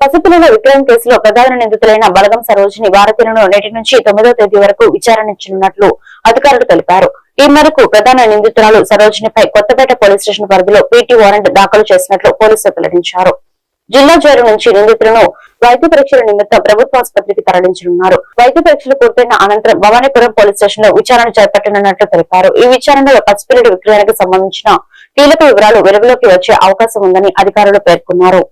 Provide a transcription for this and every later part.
పసిపిల్లల విక్రయం కేసులో ప్రధాన నిందితులైన బలగం సరోజిని భారతీయులను నేటి నుంచి తొమ్మిదో తేదీ వరకు విచారణించనున్నట్లు అధికారులు తెలిపారు. ఈ మేరకు ప్రధాన నిందితురాలు సరోజినిపై కొత్తపేట పోలీస్ స్టేషన్ పరిధిలో పీటీ వారెంట్ దాఖలు చేసినట్లు పోలీసులు వెల్లడించారు. జిల్లా జైలు నుంచి నిందితులను వైద్య పరీక్షల నిమిత్తం ప్రభుత్వ ఆసుపత్రికి తరలించనున్నారు. వైద్య పరీక్షలు పూర్తయిన అనంతరం భవానీపురం పోలీస్ స్టేషన్లో విచారణ చేపట్టనున్నట్లు తెలిపారు. ఈ విచారణలో పసిపిల్లడి విక్రయానికి సంబంధించిన కీలక వివరాలు వెలుగులోకి వచ్చే అవకాశం ఉందని అధికారులు పేర్కొన్నారు.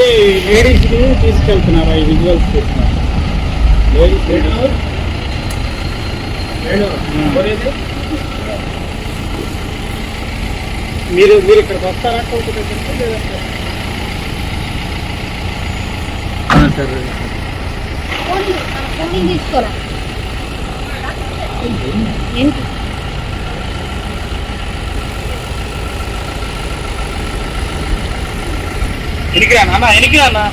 అదే లేడీస్ని తీసుకెళ్తున్నారు ఈ విజువల్స్ మీరు మీరు ఇక్కడికి వస్తారా కోర్టు దగ్గరికి లేదంటే? తీసుకోరా. ఏంటి? എനിക്ക് അണ്ണാ എനിക്ക് വേണം